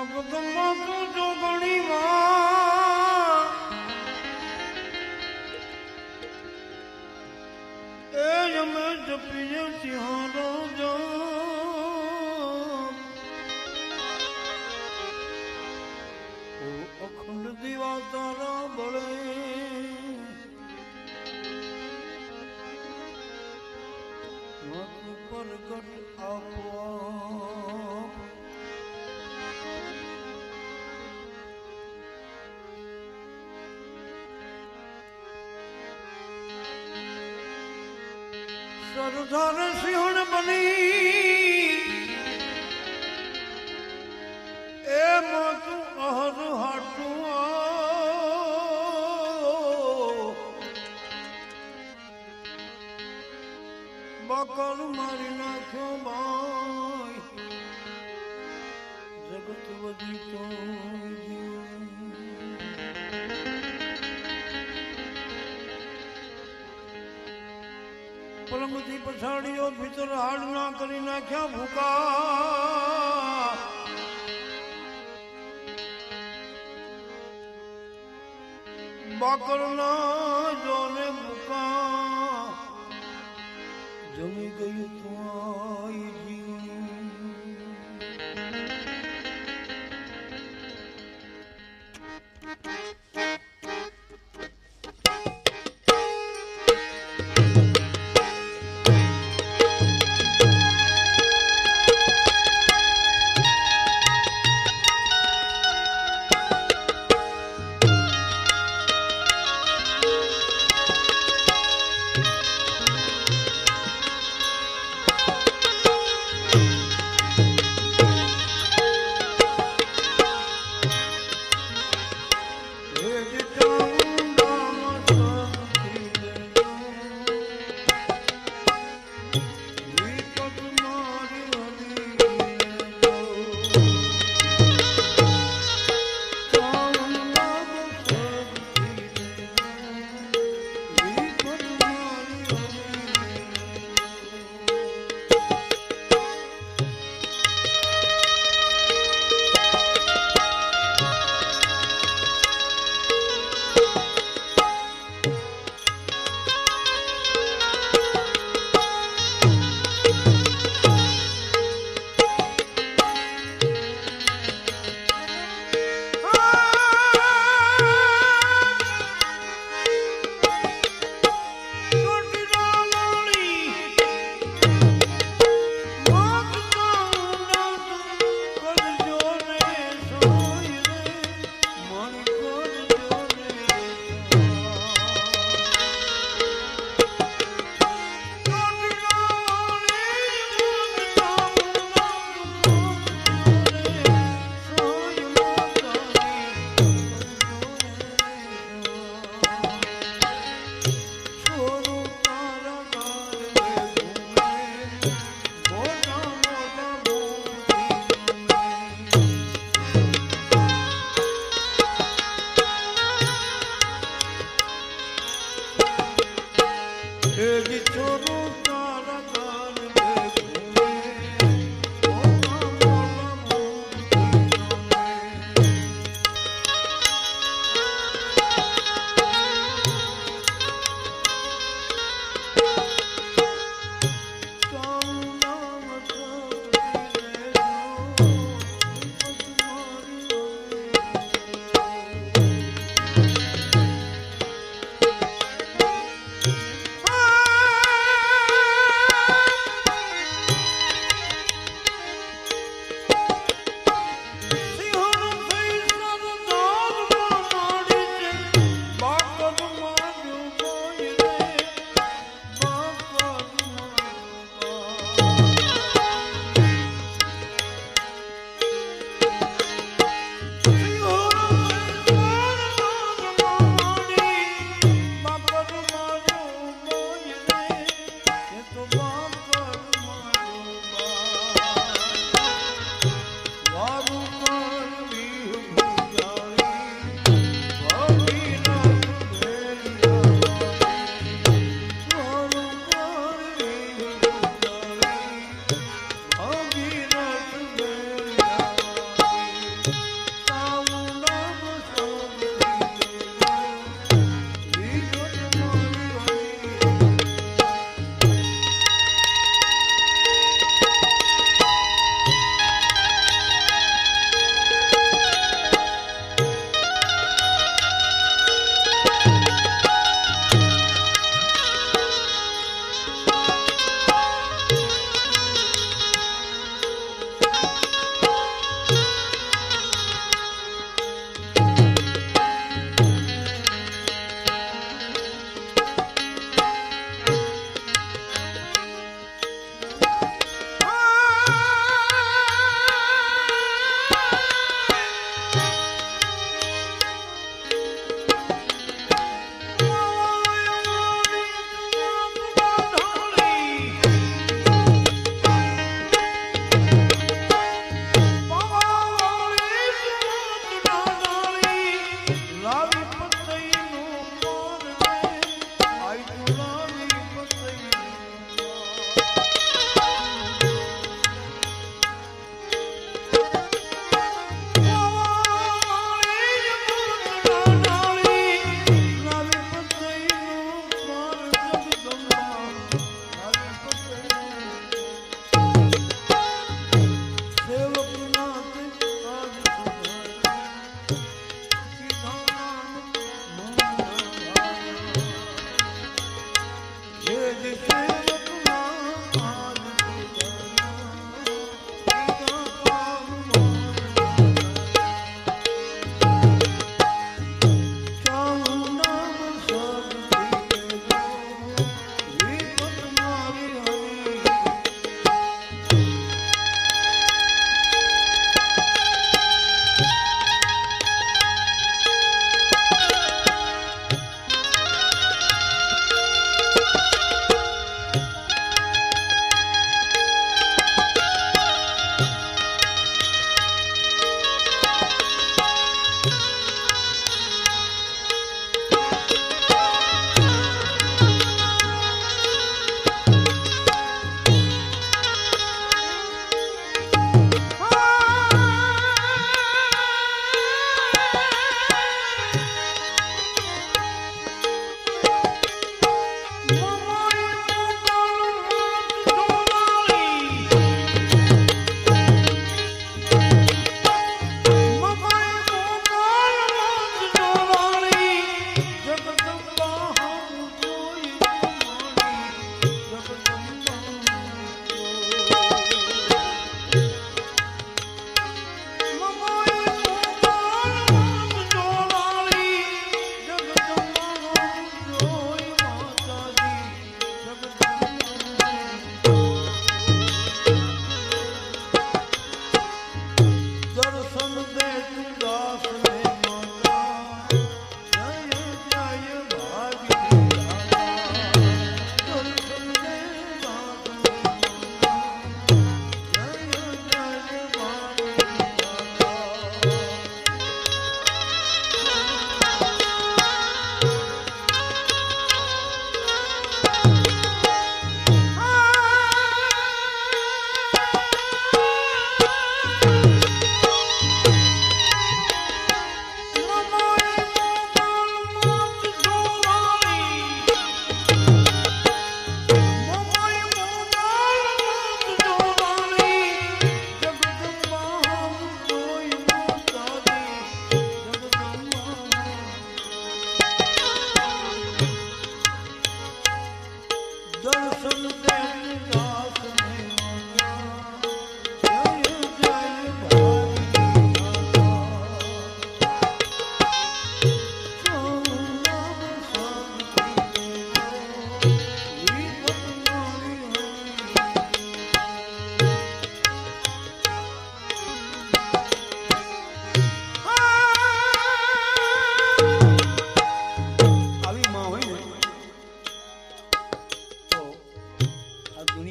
જગતમાં તું જોગણી માં એ અમે જપીએ સિંહ જો સરદાર સિંહણ બની. એ મોતું અહર હાટું બકર મારી નાખ્યો બાય જગત વધી તો પછાડીઓ ભીતર હાડના કરી નાખ્યા ભૂકા. બકરના જોને ભૂકા. જમી ગયું તું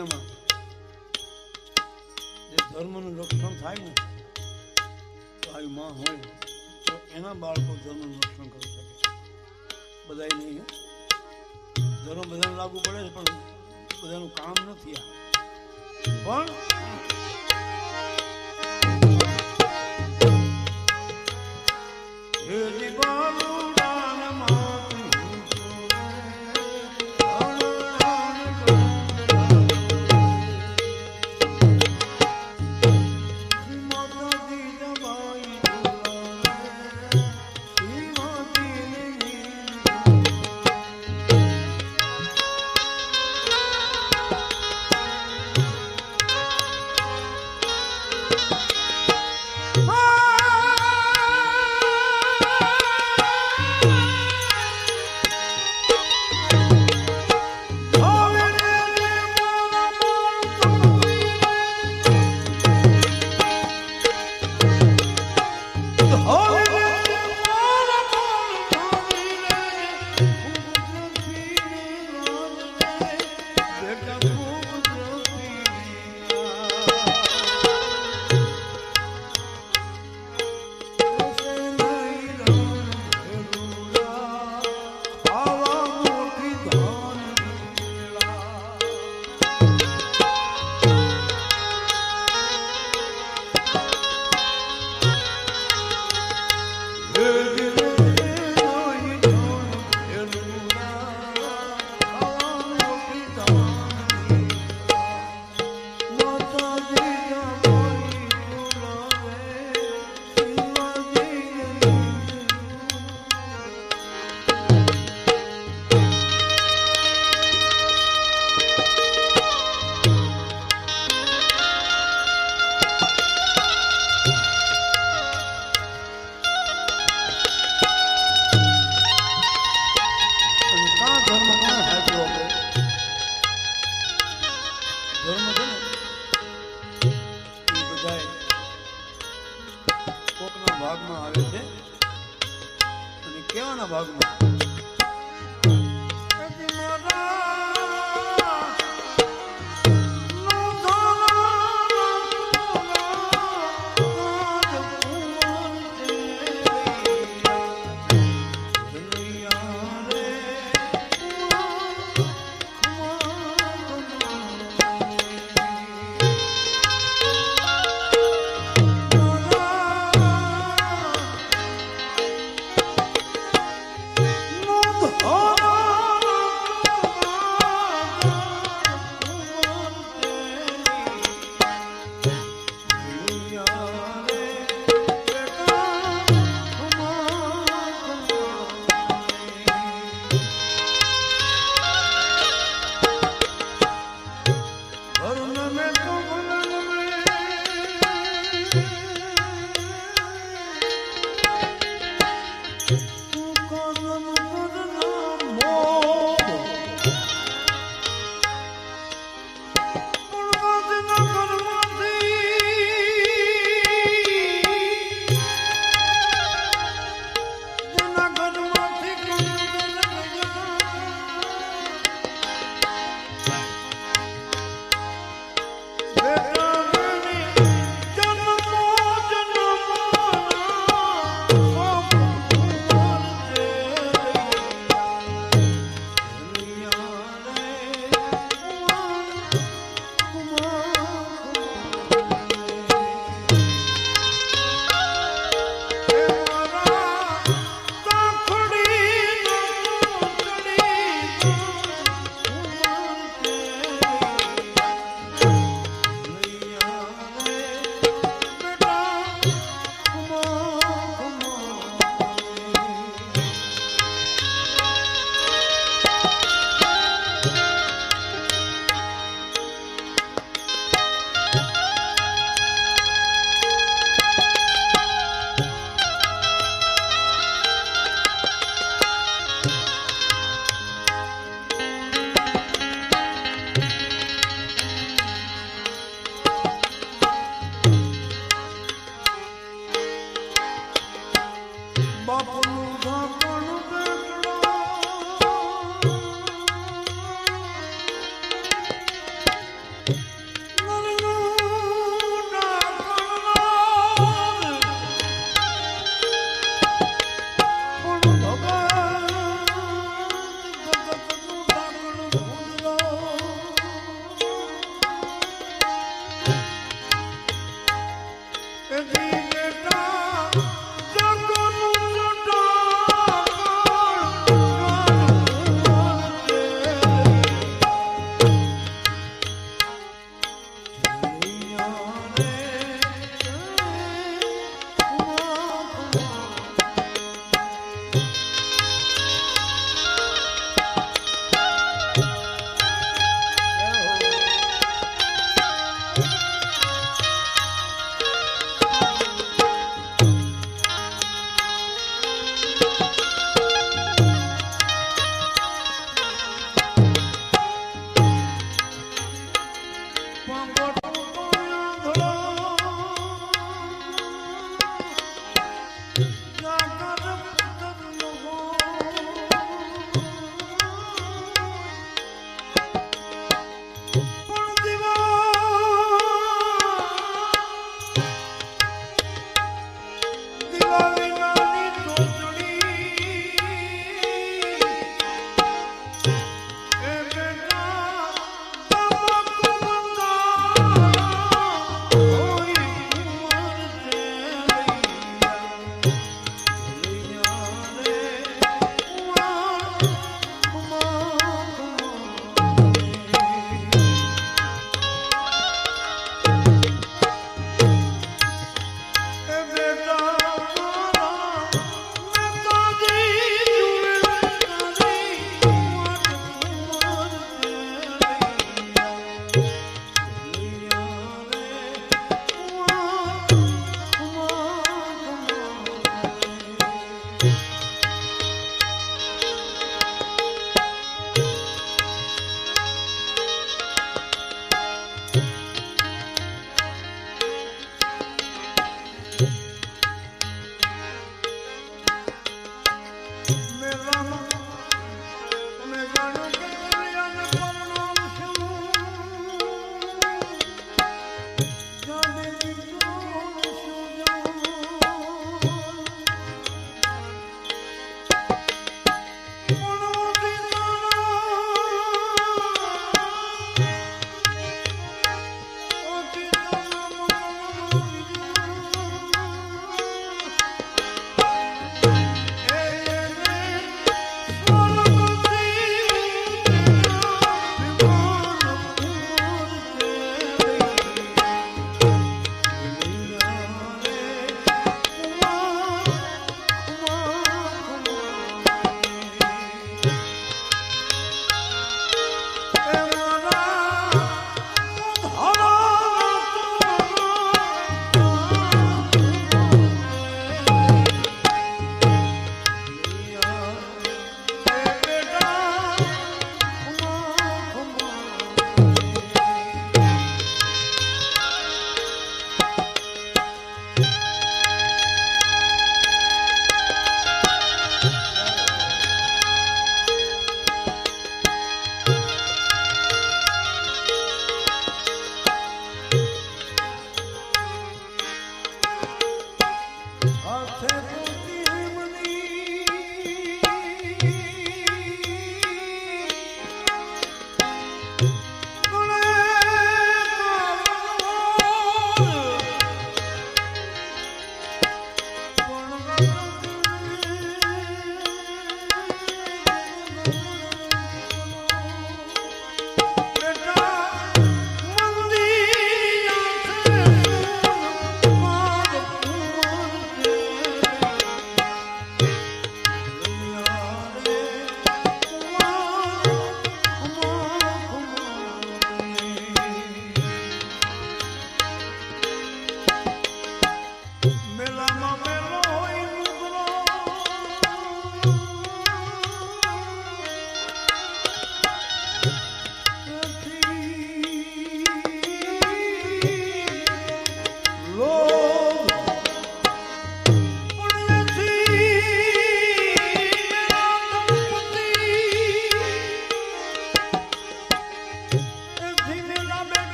દુનિયામાં. જે ધર્મનું રક્ષણ થાય ને, તો માં હોય, તો એના બાળકો ધર્મનું રક્ષણ કરી શકે. બધા નહીં ધર્મ બધાને લાગુ પડે છે, પણ બધાનું કામ નથી આ. પણ આવા